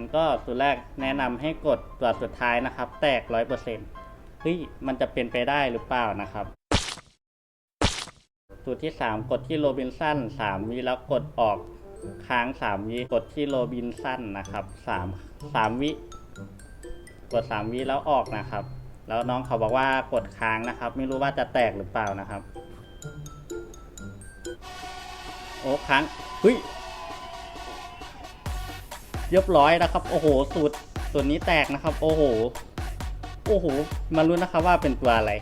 มันก็สูตรแรกแนะนำให้กดตัวสุดท้ายนะครับ แตกร้อยเปอร์เซ็นต์เฮ้ยมันจะเป็นไปได้หรือเปล่านะครับสูตรที่สามกดที่โรบินสันสามวิแล้วกดออกค้างสามวิกดที่โรบินสันนะครับสามสามวิกดสามวิแล้วออกนะครับ แล้วน้องเขาบอกว่ากดค้างนะครับ ไม่รู้ว่าจะแตกหรือเปล่านะครับ โอ้ค้างเฮ้ย เรียบร้อยนะครับ โอ้โหสูตรสูตรนี้แตกนะครับ โอ้โห โอ้โห มารู้นะครับว่าเป็นตัวอะไร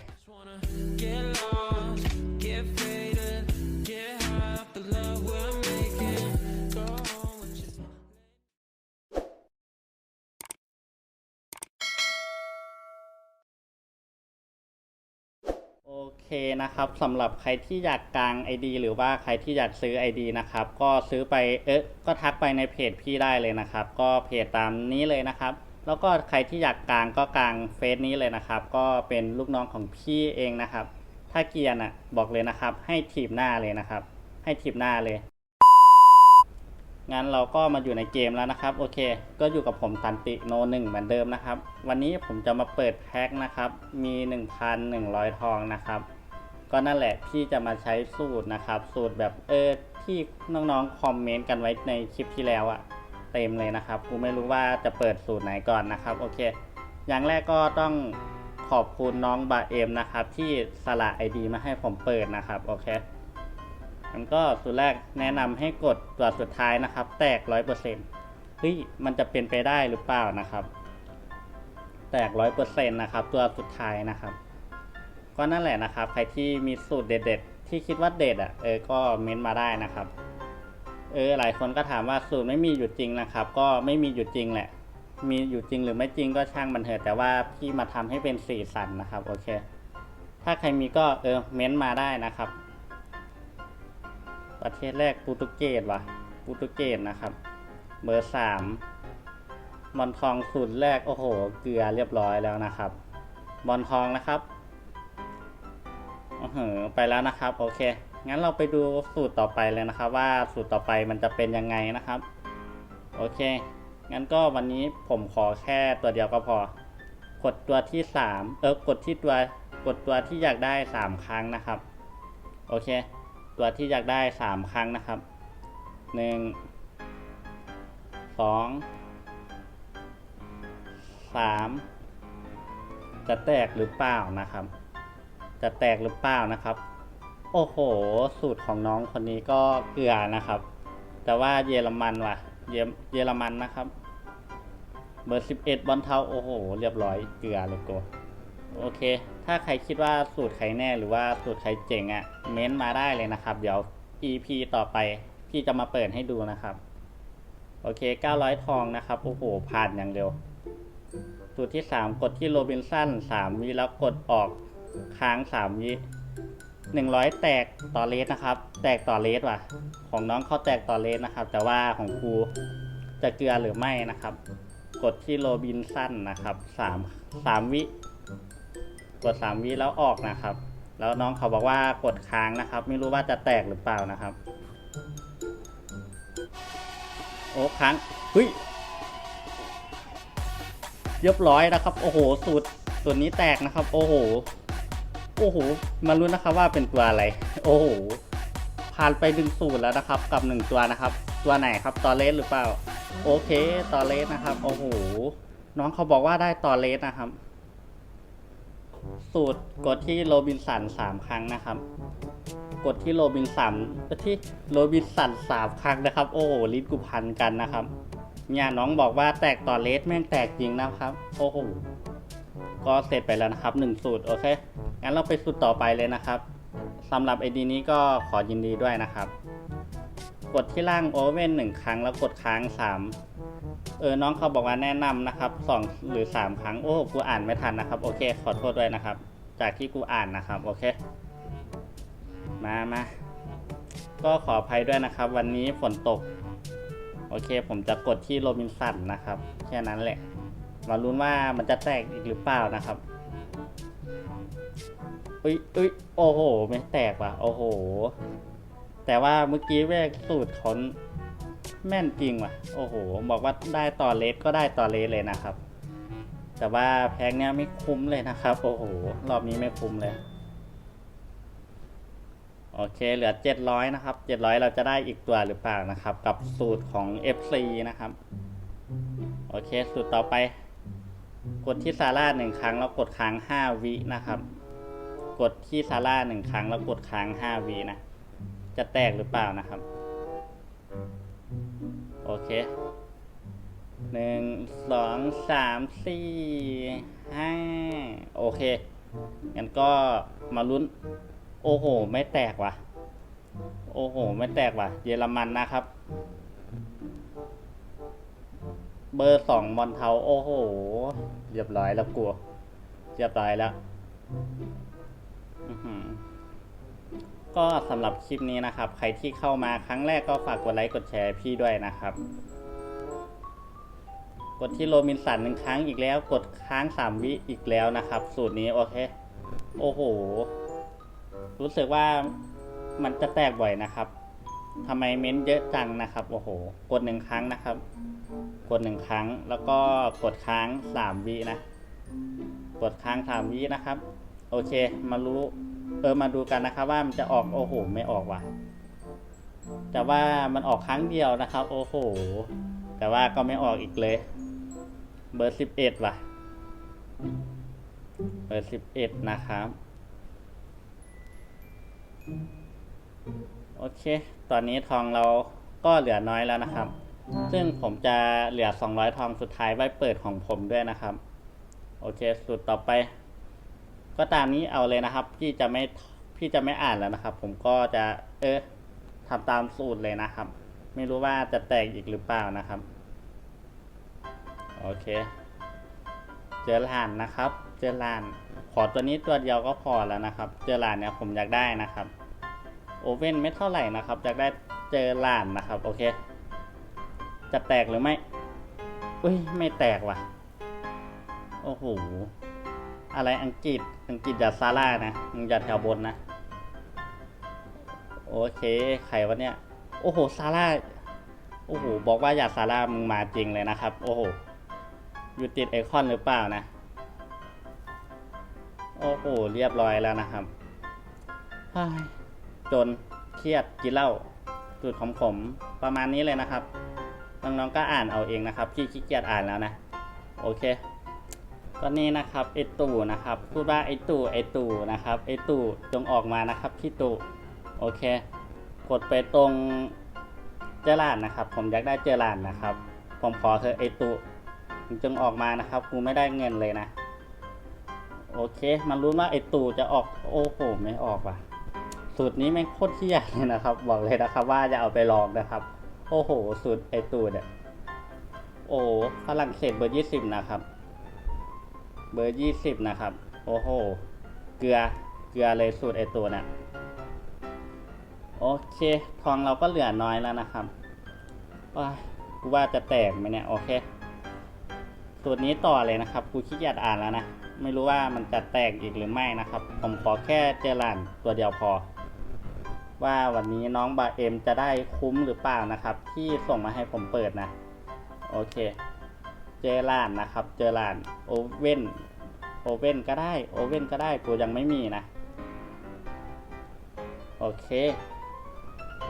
เคนะครับสำหรับใครที่อยากกาง ID หรือว่าใครที่อยากซื้อ ID นะครับก็ซื้อไปเอ๊ะก็ทักไปในเพจพี่ได้เลยนะครับ ก็เพจตามนี้เลยนะครับ แล้วก็ใครที่อยากกางก็กางเฟซนี้เลยนะครับ ก็เป็นลูกน้องของพี่เองนะครับ ถ้าเกียร์น่ะบอกเลยนะครับ ให้ถีบหน้าเลยนะครับ ให้ถีบหน้าเลย งั้นเราก็มาอยู่ในเกมแล้วนะครับ โอเค ก็อยู่กับผมตันติโนหนึ่งเหมือนเดิมนะครับ วันนี้ผมจะมาเปิดแพ็คนะครับ มี 1,100 ทองนะครับ ก็นั่นแหละที่จะมาใช้สูตรนะครับ สูตรแบบเออที่น้องๆคอมเมนต์กันไว้ในคลิปที่แล้วอะเต็มเลยนะครับกูไม่รู้ว่าจะเปิดสูตรไหนก่อนนะครับ โอเค อย่างแรกก็ต้องขอบคุณน้องบาเอมนะครับที่สละไอดีมาให้ผมเปิดนะครับ โอเค มันก็สูตรแรกแนะนำให้กดตัวสุดท้ายนะครับ แตกร้อยเปอร์เซ็นต์เฮ้ยมันจะเป็นไปได้หรือเปล่านะครับ แตกร้อยเปอร์เซ็นต์นะครับ ตัวสุดท้ายนะครับ ก็นั่นแหละนะครับ ใครที่มีสูตรเด็ด ๆ ที่คิดว่าเด็ดอะเออก็เม้นมาได้นะครับเออหลายคนก็ถามว่าสูตรไม่มีอยู่จริงนะครับ ก็ไม่มีอยู่จริงแหละ มีอยู่จริงหรือไม่จริงก็ช่างมันเถอะแต่ว่าพี่มาทำให้เป็นสีสันนะครับโอเค ถ้าใครมีก็เออเม้นมาได้นะครับ ประเทศแรกโปรตุเกสวะโปรตุเกสนะครับ เบอร์สามบอลทองสูตรแรกโอ้โห เกลือเรียบร้อยแล้วนะครับ บอลทองนะครับโอ้โหไปแล้วนะครับ โอเค งั้นเราไปดูสูตรต่อไปเลยนะครับ ว่าสูตรต่อไปมันจะเป็นยังไงนะครับ โอเค งั้นก็วันนี้ผมขอแค่ตัวเดียวก็พอ กดตัวที่สามเออกดที่ตัวกดตัวที่อยากได้สามครั้งนะครับ โอเค ตัวที่อยากได้สามครั้งนะครับหนึ่งสองสามจะแตกหรือเปล่านะครับ จะแตกหรือเปล่านะครับ โอ้โห สูตรของน้องคนนี้ก็เกลือนะครับ แต่ว่าเยอรมันว่ะ เยเยอรมันนะครับ เบอร์สิบเอ็ดบอลเทาโอ้โห เรียบร้อยเกลือเลยโก โอเค ถ้าใครคิดว่าสูตรใครแน่หรือว่าสูตรใครเจ๋งอะ่ะ เม้นมาได้เลยนะครับ เดี๋ยว EP ต่อไป พี่จะมาเปิดให้ดูนะครับ โอเค 900 ทองนะครับ โอ้โห ผ่านอย่างเร็ว สูตรที่ 3 กดที่โรบินสัน3วิแล้วกดออกค้าง 3วิ100 แตกต่อเลสนะครับ แตกต่อเลสว่ะ ของน้องเขาแตกต่อเลสนะครับ แต่ว่าของครูจะเกลือหรือไม่นะครับ กดที่โรบินสันนะครับ 3 3 วิ กดสามวิแล้วออกนะครับ แล้วน้องเขาบอกว่ากดค้างนะครับ ไม่รู้ว่าจะแตกหรือเปล่านะครับ โอ้ค้างเฮ้ยเรียบร้อยนะครับ โอ้โหสูตรสูตรนี้แตกนะครับ โอ้โหโอ้โหมารู้นะครับว่าเป็นตัวอะไร โอ้โหผ่านไปหนึ่งสูตรแล้วนะครับ กับหนึ่งตัวนะครับ ตัวไหนครับตอเลสหรือเปล่า โอเคตอเลสนะครับ โอ้โหน้องเขาบอกว่าได้ตอเลสนะครับ สูตรกดที่โรบินสันสามครั้งนะครับ กดที่โรบินสันที่โรบินสันสามครั้งนะครับ โอ้โหลิ้นกูพันกันนะครับเนี่ยน้องบอกว่าแตกต่อเลสแม่งแตกจริงนะครับ โอ้โหก็เสร็จไปแล้วนะครับหนึ่งสูตรโอเคงั้นเราไปสูตรต่อไปเลยนะครับสำหรับไอดีนี้ก็ขอยินดีด้วยนะครับ กดที่ล่างโอเว่นหนึ่งครั้งแล้วกดค้างสาม เออน้องเขาบอกว่าแนะนำนะครับสองหรือสามครั้งโอ้กูอ่านไม่ทันนะครับ โอเค ขอโทษด้วยนะครับ จากที่กูอ่านนะครับ โอเค มามาก็ขออภัยด้วยนะครับ วันนี้ฝนตก โอเค ผมจะกดที่โรบินสันนะครับ แค่นั้นแหละ มาลุ้นว่ามันจะแตกอีกหรือเปล่านะครับอุ้ยอุ้ยโอ้โห ไม่แตกว่ะ โอ้โห แต่ว่าเมื่อกี้แรกสูตรเขา แม่นจริงว่ะ โอ้โห บอกว่าได้ต่อเลสก็ได้ต่อเลสเลยนะครับ แต่ว่าแพ็กเนี้ยไม่คุ้มเลยนะครับ โอ้โห รอบนี้ไม่คุ้มเลย โอเค เหลือ 700 นะครับ 700 เราจะได้อีกตัวหรือเปล่านะครับ กับสูตรของ FC นะครับ โอเค สูตรต่อไป กดที่ซาร่าหนึ่งครั้งแล้วกดค้าง 5 วินะครับ กดที่ซาร่าหนึ่งครั้งแล้วกดค้าง 5 วินะ จะแตกหรือเปล่านะครับ โอเคหนึ่งสองสามสี่ห้าโอเคงั้นก็มาลุ้น โอ้โห ไม่แตกว่ะ โอ้โห ไม่แตกว่ะ เยอรมันนะครับ เบอร์สองมอนเทาโอ้โหเรียบร้อยแล้วกลัวเรียบร้อยแล้ว ก็สำหรับคลิปนี้นะครับ ใครที่เข้ามาครั้งแรกก็ฝากกดไลค์กดแชร์พี่ด้วยนะครับ กดที่โรมินสันหนึ่งครั้งอีกแล้ว กดค้างสามวิอีกแล้วนะครับ สูตรนี้โอเค โอ้โห รู้สึกว่ามันจะแตกบ่อยนะครับทำไมเม้นเยอะจังนะครับ โอ้โห กดหนึ่งครั้งนะครับ กดหนึ่งครั้งแล้วก็กดค้างสามวินะ กดค้างสามวินะครับ โอเค มารู้ เออมาดูกันนะครับว่ามันจะออกโอ้โหไม่ออกว่ะ แต่ว่ามันออกครั้งเดียวนะครับ โอ้โห แต่ว่าก็ไม่ออกอีกเลย เบอร์สิบเอ็ดว่ะ เบอร์สิบเอ็ดนะครับโอเค ตอนนี้ทองเราก็เหลือน้อยแล้วนะครับ ซึ่งผมจะเหลือ 200 ทองสุดท้ายไว้เปิดของผมด้วยนะครับ โอเค สุดต่อไป ก็ตามนี้เอาเลยนะครับ พี่จะไม่พี่จะไม่อ่านแล้วนะครับ ผมก็จะเออทำตามสูตรเลยนะครับ ไม่รู้ว่าจะแตกอีกหรือเปล่านะครับ โอเค เจอหลานนะครับ เจอหลาน ขอตัวนี้ตัวเดียวก็พอแล้วนะครับ เจอหลานเนี่ยผมอยากได้นะครับ โอเว่นไม่เท่าไหร่นะครับอยากได้เจอหลานนะครับ โอเค จะแตกหรือไม่ อุ้ยไม่แตกว่ะ โอ้โห อะไรอังกฤษ อังกฤษอย่าซาร่านะมึงอย่าแถวบนนะ โอเค ใครวะเนี่ย โอ้โห ซาร่า โอ้โห บอกว่าอย่าซาร่ามึงมาจริงเลยนะครับ โอ้โห อยู่ติดไอคอนหรือเปล่านะ โอ้โห เรียบร้อยแล้วนะครับเฮ้จน เครียด กินเหล้าจุดของผมประมาณนี้เลยนะครับ น้องๆก็อ่านเอาเองนะครับ พี่ขี้เกียจอ่านแล้วนะ โอเค ก็นี่นะครับไอตู่นะครับพูดว่าไอตู่ไอตู่นะครับไอตู่จงออกมานะครับพี่ตู่โอเค กดไปตรงเจอรานนะครับ ผมอยากได้เจอรานนะครับ ผมขอเธอะไอตู่จงออกมานะครับกูไม่ได้เงินเลยนะโอเค มันรู้ว่าไอตู่จะออกโอ้โหไม่ออกว่ะสูตรนี้แม่งโคตรเที่ยเลยนะครับ บอกเลยนะครับว่าจะเอาไปลองนะครับ โอ้โหสูตรไอตู่เนี่ยโอ้ฝรั่งเศสเบอร์ยี่สิบนะครับ เบอร์ยี่สิบนะครับ โอ้โห เกลือ เกลือเลยสูตรไอตัวน่ะโอเค ทองเราก็เหลือน้อยแล้วนะครับว้ากูว่าจะแตกไหมเนี่ย โอเค สูตรนี้ต่อเลยนะครับ กูขี้เกียจอ่านแล้วนะ ไม่รู้ว่ามันจะแตกอีกหรือไม่นะครับ ผมขอแค่เจอหลานตัวเดียวพอ ว่าวันนี้น้องบาเอ็มจะได้คุ้มหรือเปล่านะครับ ที่ส่งมาให้ผมเปิดนะ โอเค เจอหลานนะครับ เจอหลานโอเว่น โอเว่นก็ได้ โอเว่นก็ได้ กูยังไม่มีนะ โอเค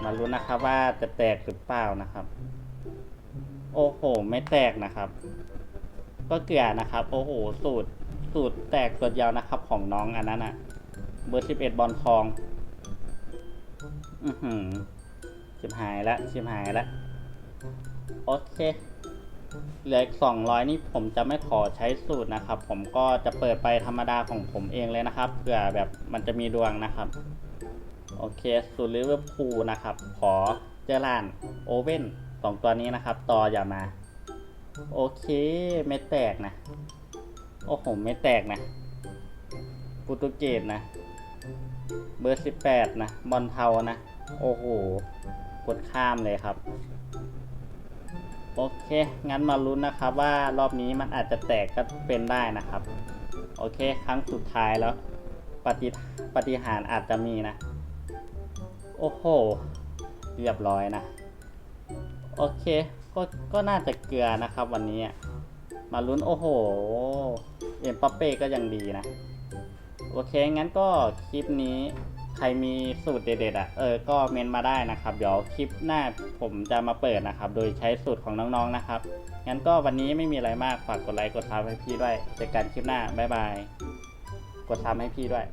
มารู้นนะครับว่าจะแตกหรือเปล่านะครับ โอ้โห ไม่แตกนะครับ ก็เกลือนะครับ โอ้โห สูตร สูตรแตกตัวเดียวนะครับ ของน้องอันนั้นอะเบอร์สิบเอ็ดบอลทอง อือหือชิบหายละชิบหายละ โอเค เหลืออีกสองร้อยนี่ผมจะไม่ขอใช้สูตรนะครับ ผมก็จะเปิดไปธรรมดาของผมเองเลยนะครับเผื่อแบบมันจะมีดวงนะครับโอเคสูตรลิเวอร์พูลนะครับ ขอเจอรานโอเว่นสองตัวนี้นะครับ ต่ออย่ามา โอเคไม่แตกนะ โอ้โห ไม่แตกนะโปรตุเกสนะ เบอร์สิบแปดนะ บอลเทานะ โอ้โห กดข้ามเลยครับ โอเค งั้นมาลุ้นนะครับว่ารอบนี้มันอาจจะแตกก็เป็นได้นะครับ โอเค ครั้งสุดท้ายแล้ว ปฏิปฏิหารอาจจะมีนะ โอ้โห เรียบร้อยนะ โอเค ก็ก็น่าจะเกลือนะครับวันนี้ มาลุ้นโอ้โห เอ็มปัปเป้ก็ยังดีนะ โอเค งั้นก็คลิปนี้ ใครมีสูตรเด็ดๆอะเออก็เมนมาได้นะครับ เดี๋ยวคลิปหน้าผมจะมาเปิดนะครับ โดยใช้สูตรของน้องๆนะครับ งั้นก็วันนี้ไม่มีอะไรมาก ฝากกดไลค์กดซับให้พี่ด้วยเจอกันคลิปหน้า บ๊ายบาย กดซับให้พี่ด้วย